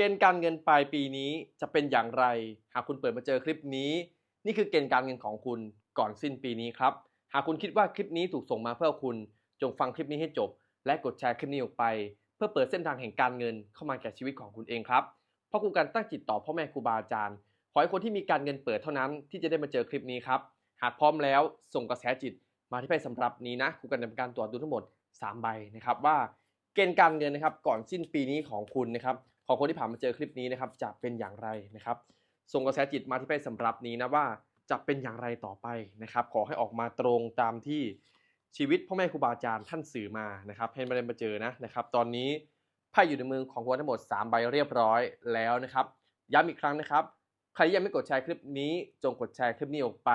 เกณฑ์การเงินปลายปีนี้จะเป็นอย่างไร หากคุณเปิดมาเจอคลิปนี้ นี่คือเกณฑ์การเงินของคุณก่อนสิ้นปีนี้ครับ หากคุณคิดว่าคลิปนี้ถูกส่งมาเพื่อคุณ จงฟังคลิปนี้ให้จบ และกดแชร์คลิปนี้ออกไป เพื่อเปิดเส้นทางแห่งการเงินเข้ามาแก่ชีวิตของคุณเองครับ เพราะครูการตั้งจิตต่อพ่อแม่ครูบาอาจารย์ ขอให้คนที่มีการเงินเปิดเท่านั้นที่จะได้มาเจอคลิปนี้ครับ หากพร้อมแล้วส่งกระแสจิตมาที่ไพ่สำหรับนี้นะครูการทำการตรวจดูทั้งหมด 3 ใบนะครับว่าเกณฑ์การเงินนะครับก่อนสิ้นปีนี้ของคุณนะครับ ของคนที่ผ่านมาเจอคลิปนี้นะครับจะเป็นอย่างไรนะครับ ส่งกระแสจิตมาที่ไพ่สำหรับนี้นะว่าจะเป็นอย่างไรต่อไปนะครับ ขอให้ออกมาตรงตามที่ชีวิตพ่อแม่ครูบาอาจารย์ท่านสื่อมานะครับให้มาได้มาเจอนะนะครับ ตอนนี้ไพ่อยู่ในมือของคุณทั้งหมด 3 ใบเรียบร้อยแล้วนะครับ ย้ำอีกครั้งนะครับ ใครยังไม่กดแชร์คลิปนี้ จงกดแชร์คลิปนี้ออกไป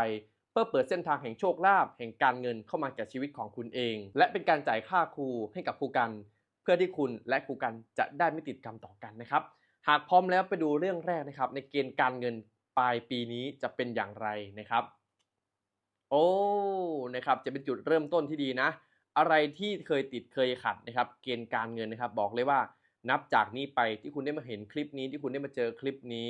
เพื่อเปิดเส้นทางแห่งโชคลาภแห่งการเงินเข้ามาแก่ชีวิตของคุณเอง และเป็นการจ่ายค่าครูให้กับครูกัน เพื่อที่คุณและครูกันจะได้ไม่ติดกรรมต่อกันนะครับ หากพร้อมแล้วไปดูเรื่องแรกนะครับ ในเกณฑ์การเงินปลายปีนี้จะเป็นอย่างไรนะครับ โอ้นะครับจะเป็นจุดเริ่มต้นที่ดีนะ อะไรที่เคยติดเคยขัดนะครับ เกณฑ์การเงินนะครับ บอกเลยว่านับจากนี้ไปที่คุณได้มาเห็นคลิปนี้ที่คุณได้มาเจอคลิปนี้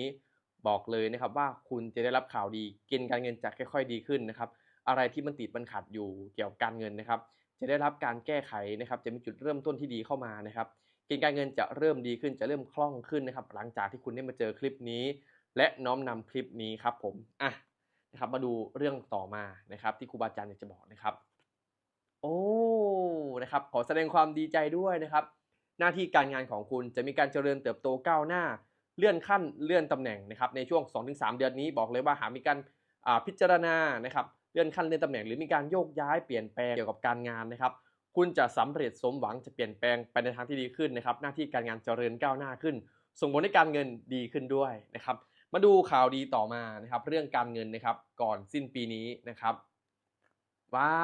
บอกเลยนะครับว่าคุณจะได้รับข่าวดีเกณฑ์การเงินจะค่อย ๆ ดีขึ้นนะครับ อะไรที่มันติดมันขัดอยู่เกี่ยวกับการเงินนะครับ จะได้รับการแก้ไขนะครับ จะมีจุดเริ่มต้นที่ดีเข้ามานะครับเกณฑ์การเงินจะเริ่มดีขึ้นจะเริ่มคล่องขึ้นนะครับ หลังจากที่คุณได้มาเจอคลิปนี้ และน้อมนำคลิปนี้ครับผมอะนะครับมาดูเรื่องต่อมานะครับ ที่ครูบาอาจารย์อยากจะบอกนะครับ โอ้นะครับขอแสดงความดีใจด้วยนะครับ หน้าที่การงานของคุณจะมีการเจริญเติบโตก้าวหน้า เลื่อนขั้นเลื่อนตำแหน่งนะครับ ในช่วง 2-3 เดือนนี้บอกเลยว่าหากมีการพิจารณานะครับ เลื่อนขั้นเลื่อนตำแหน่งหรือมีการโยกย้ายเปลี่ยนแปลงเกี่ยวกับการงานนะครับ คุณจะสำเร็จสมหวังจะเปลี่ยนแปลงไปในทางที่ดีขึ้นนะครับ หน้าที่การงานเจริญก้าวหน้าขึ้น ส่งผลให้การเงินดีขึ้นด้วยนะครับ มาดูข่าวดีต่อมานะครับ เรื่องการเงินนะครับ ก่อนสิ้นปีนี้นะครับ ว้า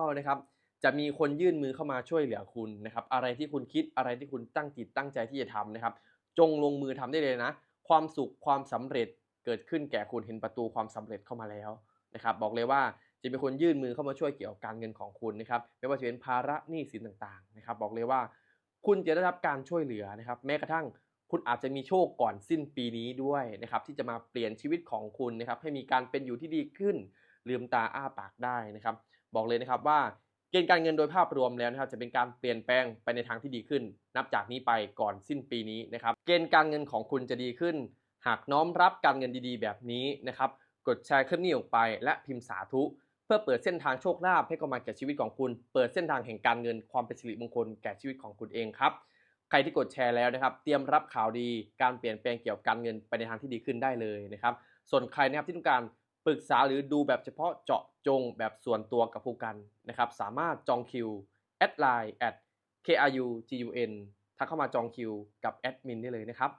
วนะครับจะมีคนยื่นมือเข้ามาช่วยเหลือคุณนะครับ อะไรที่คุณคิดอะไรที่คุณตั้งจิตตั้งใจที่จะทำนะครับ จงลงมือทำได้เลยนะ ความสุขความสำเร็จเกิดขึ้นแก่คุณเห็นประตูความสำเร็จเข้ามาแล้ว นะครับบอกเลยว่าจะมีคนยื่นมือเข้ามาช่วยเกี่ยวกับการเงินของคุณนะครับไม่ว่าจะเป็นภาระหนี้สินต่างๆนะครับบอกเลยว่าคุณจะได้รับการช่วยเหลือนะครับแม้กระทั่งคุณอาจจะมีโชคก่อนสิ้นปีนี้ด้วยนะครับที่จะมาเปลี่ยนชีวิตของคุณนะครับให้มีการเป็นอยู่ที่ดีขึ้น ลืมตาอ้าปากได้นะครับบอกเลยนะครับว่าเกณฑ์การเงินโดยภาพรวมแล้วนะครับจะเป็นการเปลี่ยนแปลงไปในทางที่ดีขึ้น นับจากนี้ไปก่อนสิ้นปีนี้นะครับเกณฑ์การเงินของคุณจะดีขึ้น หากน้อมรับการเงินดีๆ แบบนี้นะครับ กดแชร์คลิปนี้ออกไป และพิมพ์สาธุ เพื่อเปิดเส้นทางโชคลาภให้เข้ามาแก่ชีวิตของคุณ เปิดเส้นทางแห่งการเงินความเป็นสิริมงคลแก่ชีวิตของคุณเองครับ ใครที่กดแชร์แล้วนะครับ เตรียมรับข่าวดีการเปลี่ยนแปลงเกี่ยวกับการเงินไปในทางที่ดีขึ้นได้เลยนะครับ ส่วนใครนะครับที่ต้องการปรึกษาหรือดูแบบเฉพาะเจาะจงแบบส่วนตัวกับผู้กันนะครับ สามารถจองคิวแอดไลน์ at krugun ทักเข้ามาจองคิวกับแอดมินได้เลยนะครับ